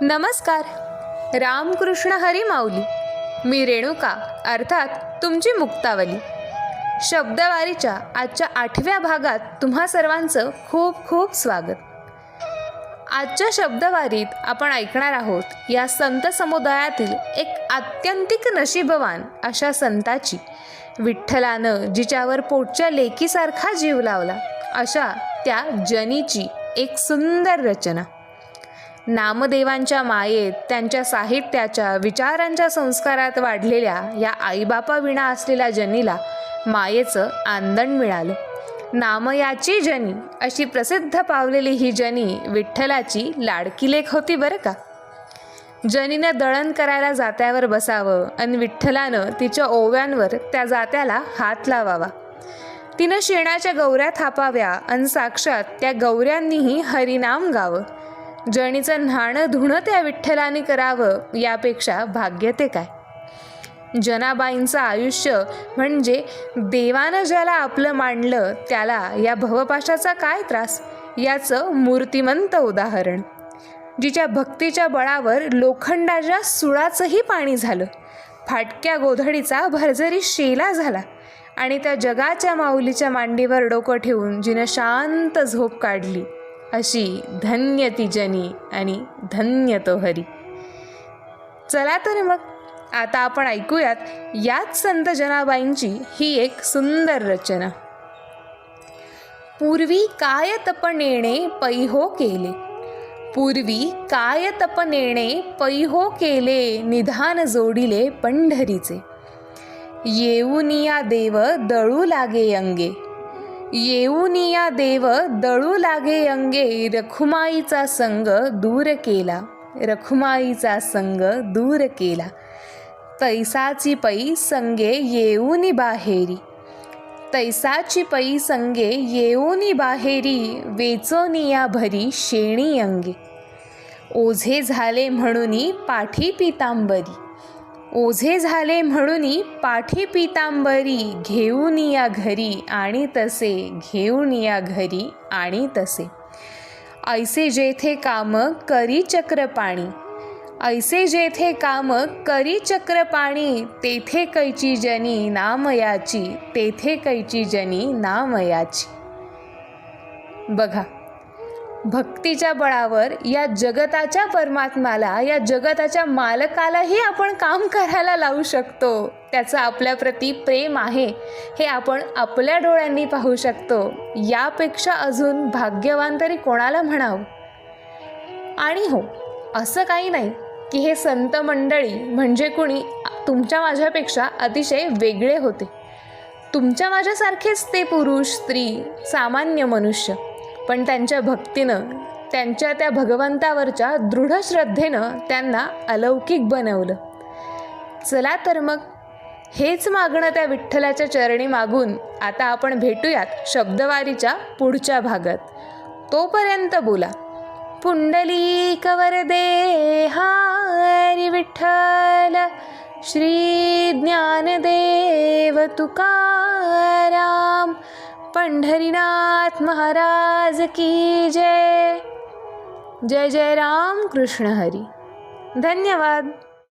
नमस्कार. रामकृष्ण हरी माऊली. मी रेणुका अर्थात तुमची मुक्तावली. शब्दवारीच्या आजच्या आठव्या भागात तुम्हा सर्वांचं खूप खूप स्वागत. आजच्या शब्दवारीत आपण ऐकणार आहोत या संत समुदायातील एक आत्यंतिक नशीबवान अशा संताची. विठ्ठलानं जिच्यावर पोटच्या लेकीसारखा जीव लावला अशा त्या जनीची एक सुंदर रचना. नामदेवांच्या मायेत त्यांच्या साहित्याच्या विचारांच्या संस्कारात वाढलेल्या या आईबापाविणा असलेल्या जनीला मायेचं आंदण मिळालं. नामयाची जनी अशी प्रसिद्ध पावलेली ही जनी विठ्ठलाची लाडकी लेख होती बरं का? जनीनं दळण करायला जात्यावर बसावं आणि विठ्ठलानं तिच्या ओव्यांवर त्या जात्याला हात लावावा. तिनं शेणाच्या गौऱ्या थापाव्या आणि साक्षात त्या गौऱ्यांनीही हरिनाम गावं. जणीचं न्हाणं धुणं त्या विठ्ठलाने करावं यापेक्षा भाग्य ते काय? जनाबाईंचं आयुष्य म्हणजे देवानं ज्याला आपलं मांडलं त्याला या भवपाशाचा काय त्रास? याचं मूर्तिमंत उदाहरण. जिच्या भक्तीच्या बळावर लोखंडाच्या सुळाचंही पाणी झालं. फाटक्या गोधडीचा भरजरी शेला झाला आणि त्या जगाच्या माऊलीच्या मांडीवर डोकं ठेवून जिनं शांत झोप काढली. अशी धन्य ती जनी आणि धन्य तो हरी. चला तर मग आता आपण ऐकूयात याच संत जनाबाईंची ही एक सुंदर रचना. पूर्वी काय तपनेणे पैहो केले. पूर्वी काय तपनेणे पैहो केले निधान जोडिले पंढरीचे. येऊनिया देव दळू लागे अंगे. येऊनिया देव दळू लागे अंगे रखुमाईचा संग दूर केला. रखुमाईचा संग दूर केला. तैसाची पै संगे येऊनी बाहेरी. तैसाची पै संगे येऊनी बाहेरी वेचोनिया भरी शेणी अंगे. ओझे झाले म्हणूनी पाठी पितांबरी. ओझे झाले म्हणूनी पाठी पितांबरी घेऊन या घरी आणि तसे घेऊन या घरी आणि तसे. ऐसे जेथे काम करी चक्रपाणी. ऐसे जेथे काम करी चक्रपाणी तेथे कैची जनी नामयाची तेथे कैची जनी नामयाची. बघा भक्तीच्या बळावर या जगताच्या परमात्माला या जगताच्या मालकालाही आपण काम करायला लावू शकतो. त्याचं आपल्याप्रती प्रेम आहे हे आपण आपल्या डोळ्यांनी पाहू शकतो. यापेक्षा अजून भाग्यवान तरी कोणाला म्हणावं? आणि हो असं काही नाही की हे संत मंडळी म्हणजे कुणी तुमच्या माझ्यापेक्षा अतिशय वेगळे होते. तुमच्या माझ्यासारखेच ते पुरुष स्त्री सामान्य मनुष्य. पण त्यांच्या भक्तीनं त्यांच्या त्या भगवंतावरच्या दृढ श्रद्धेनं त्यांना अलौकिक बनवलं. चला तर मग हेच मागणं त्या विठ्ठलाच्या चरणी मागून आता आपण भेटूयात शब्दवारीच्या पुढच्या भागात. तोपर्यंत बोला पुंडली वरदे हारी विठ्ठल श्री ज्ञानदेव तुकाराम पंढरीनाथ महाराज की जय. जय जय राम कृष्ण हरी. धन्यवाद.